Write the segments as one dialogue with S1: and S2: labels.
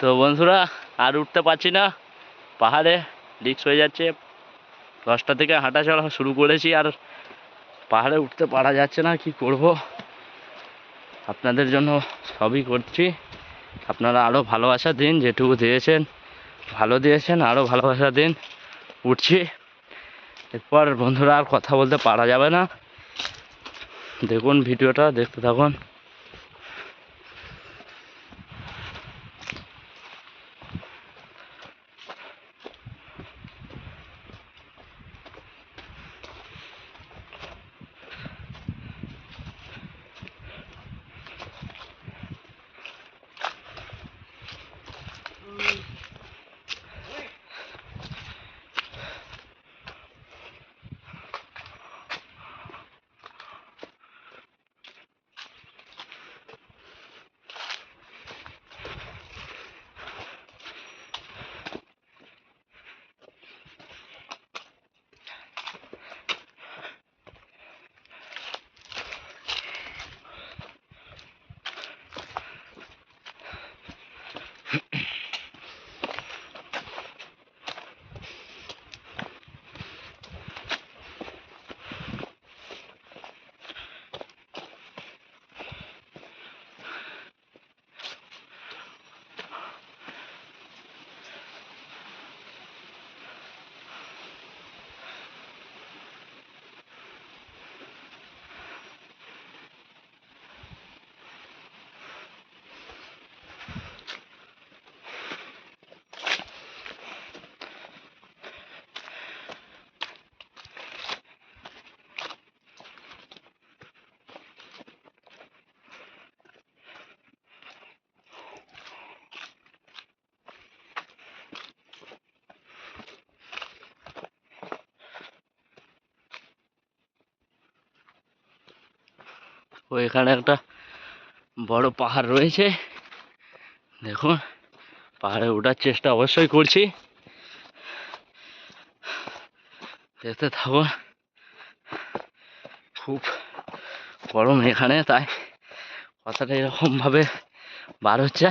S1: তো বন্ধুরা, আর উঠতে পারছি না। পাহাড়ে রিক্স হয়ে যাচ্ছে। দশটা থেকে হাঁটা চলা শুরু করেছি, আর পাহাড়ে উঠতে পারা যাচ্ছে না, কি করব? আপনাদের জন্য সবই করছি। আপনারা আরও ভালোবাসা দিন, যেটুকু দিয়েছেন, ভালো দিয়েছেন আরও ভালোবাসা দিন। উঠছি। এরপর বন্ধুরা আর কথা বলতে পারা যাবে না। দেখুন ভিডিওটা, দেখতে থাকুন। ও এখানে একটা বড় পাহাড় রয়েছে। দেখুন, পাহাড়ে ওঠার চেষ্টা অবশ্যই করছি। দেখতে থাকুন, খুব গরম এখানে, তাই কথাটা এরকমভাবে বার হচ্ছে।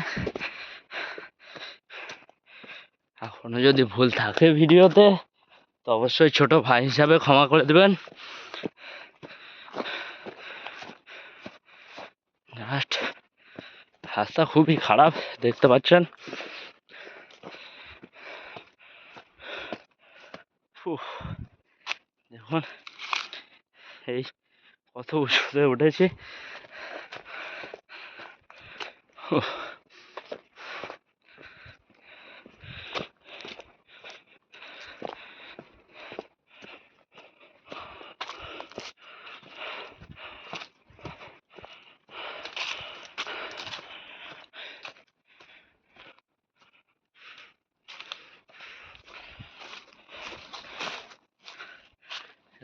S1: এখনও যদি ভুল থাকে ভিডিওতে, তো অবশ্যই ছোট ভাই হিসাবে ক্ষমা করে দেবেন জাস্ট রাস্তা খুবই খারাপ দেখতে পাচ্ছেন? দেখুন এই কত উঁচুতে উঠেছি।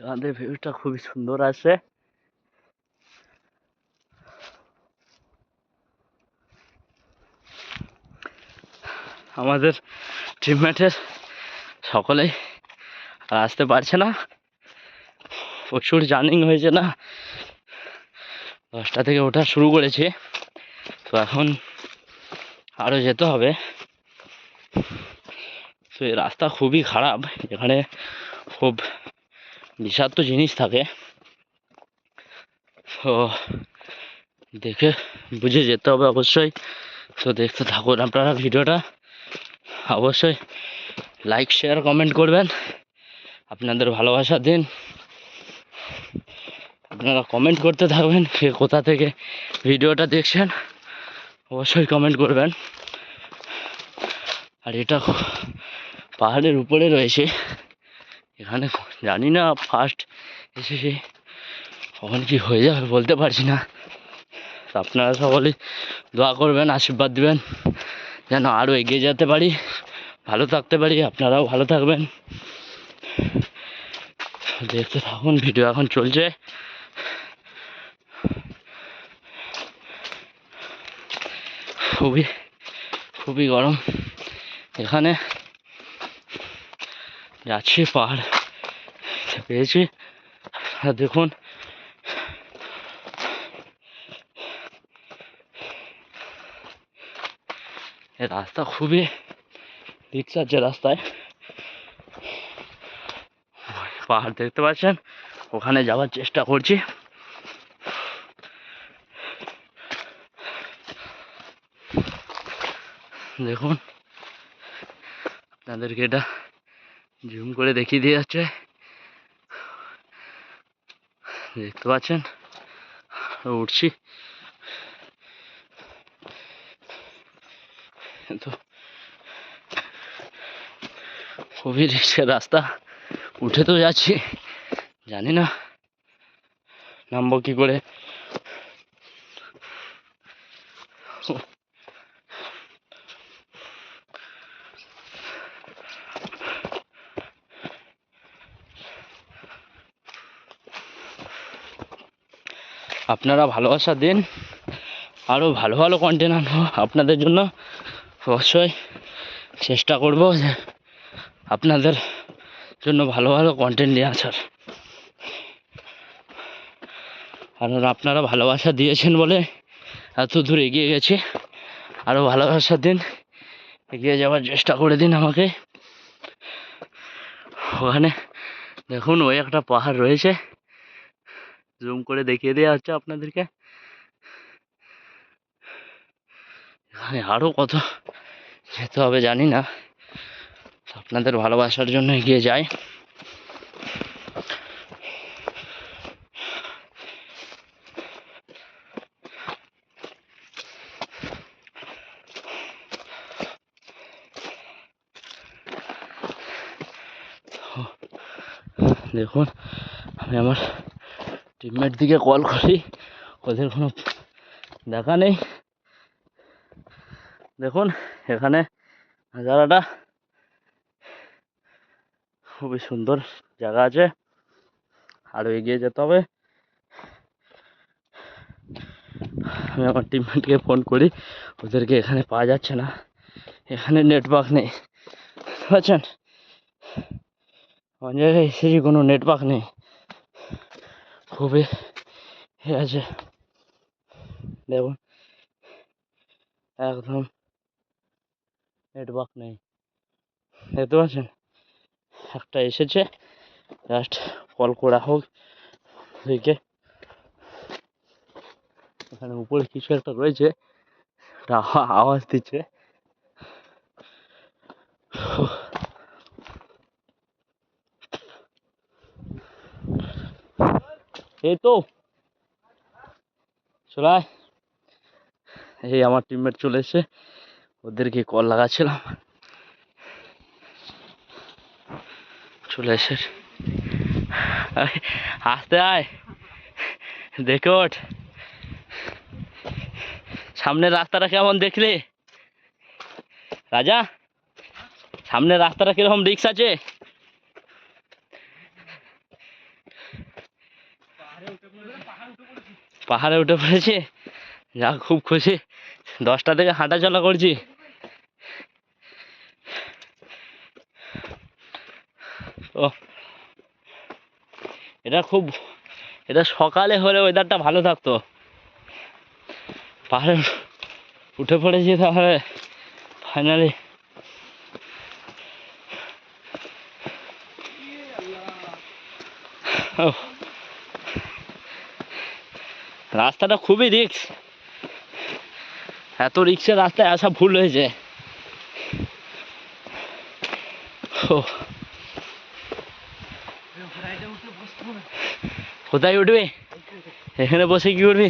S1: আমাদের ভিউটা খুবই সুন্দর আছে। আমাদের টিমমেটের সকলেই আসতে পারছে না। প্রচুর জার্নিং হয়েছে না। দশটা থেকে ওঠা শুরু করেছি। তো এখন আরও যেতে হবে। তো এই রাস্তা খুবই খারাপ। এখানে খুব বিষাক্ত জিনিস থাকে। তো দেখে বুঝে যেতে হবে অবশ্যই। তো দেখতে থাকুন আপনারা ভিডিওটা। অবশ্যই লাইক শেয়ার কমেন্ট করবেন। আপনাদের ভালোবাসা দিন। আপনারা কমেন্ট করতে থাকবেন কে কোথা থেকে ভিডিওটা দেখছেন। অবশ্যই কমেন্ট করবেন। আর এটা পাহাড়ের উপরে রয়েছে। এখানে জানি না ফার্স্ট এসেছি। কখন কি হয়ে যাবে বলতে পারছি না। আপনারা সকলেই দোয়া করবেন, আশীর্বাদ দেবেন, যেন আরও এগিয়ে যেতে পারি, ভালো থাকতে পারি, আপনারাও ভালো থাকবেন। দেখতে থাকুন, ভিডিও এখন চলছে। খুবই খুবই গরম। এখানে যাচ্ছি পাহাড় পেয়েছি। আর দেখুন। রাস্তা খুবই রিক্স আছে রাস্তায়। পাহাড় দেখতে পাচ্ছেন? ওখানে যাওয়ার চেষ্টা করছি। দেখুন। আপনাদেরকে এটা জুম করে দেখিয়ে দিয়ে যাচ্ছে দেখতে পাচ্ছেন? উঠছি। তো খুবই রিক্সের রাস্তা। উঠে তো যাচ্ছি। জানি না, নামবো কী করে? আপনারা ভালোবাসা দিন আরও ভালো ভালো কন্টেন্ট আনব। আপনাদের জন্য অবশ্যই চেষ্টা করব যে আপনাদের জন্য ভালো ভালো কন্টেন্ট নিয়ে আসার। কারণ আপনারা ভালোবাসা দিয়েছেন বলে এত দূর এগিয়ে গেছি। আরও ভালোবাসা দিন, এগিয়ে যাওয়ার চেষ্টা করে দিন আমাকে। ওখানে দেখুন ওই একটা পাহাড় রয়েছে। জুম করে দেখিয়ে দেওয়া হচ্ছে আপনাদেরকে। এখানে আরও কত যেতে হবে জানি না। আপনাদের ভালোবাসার জন্য এগিয়ে যাই। দেখুন, আমি আমার টিমমেট দিকে কল করি। ওদের কোনো দেখা নেই। দেখুন, এখানে নাজারাটা খুবই সুন্দর জায়গা আছে। আরও এগিয়ে যেতে হবে। আমি আমার টিমমেটকে ফোন করি। ওদেরকে এখানে পাওয়া যাচ্ছে না। এখানে নেটওয়ার্ক নেই। বুঝতে পারছেন? অন্য জায়গায় এসেছি কোনো নেটওয়ার্ক নেই। খুবই আছে। দেখুন, একদম নেটওয়ার্ক নেই। দেখতে পাচ্ছেন? একটা এসেছে জাস্ট কল করা হোক। ওদিকে এখানে উপরে কিছু একটা রয়েছে আওয়াজ দিচ্ছে। এই তো। চলাই এই আমার টিমমেট চলে এসে ওদেরকে কল লাগাচ্ছিলাম। চলে এসে। আসতে আয়। দেখে ওঠ। সামনের রাস্তাটা কেমন দেখলে? রাজা, সামনের রাস্তাটা কীরকম রিক্স আছে? পাহাড়ে উঠে পড়েছে। যা, খুব খুশি। দশটা থেকে হাঁটা চলা করছি। ও এটা খুব, এটা সকালে হলে ওয়েদারটা ভালো থাকতো। পাহাড়ে উঠে পড়েছি তাহলে ফাইনালি রাস্তাটা খুবই রিক্স এত রিক্সের রাস্তায় আসা ভুল হয়েছে। কোথায় উঠবে? এখানে বসে কি করবি?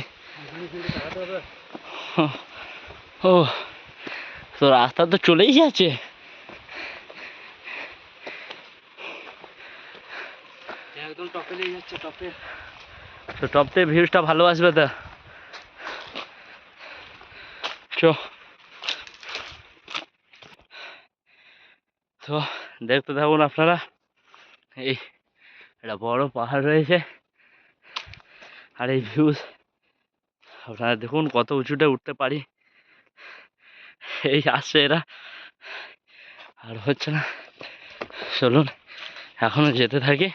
S1: ও তো রাস্তা তো চলেই যাচ্ছে।
S2: একদম টপে যাচ্ছে, টপে।
S1: তো টপ থেকে ভিউজটা ভালো আসবে তো চো। তো দেখতে থাকুন আপনারা। এই, একটা বড় পাহাড় রয়েছে। আর এই ভিউজ আপনারা দেখুন কত উঁচুতে উঠতে পারি। এই আসছে এরা। আর হচ্ছে না। চলুন, এখনও যেতে থাকি।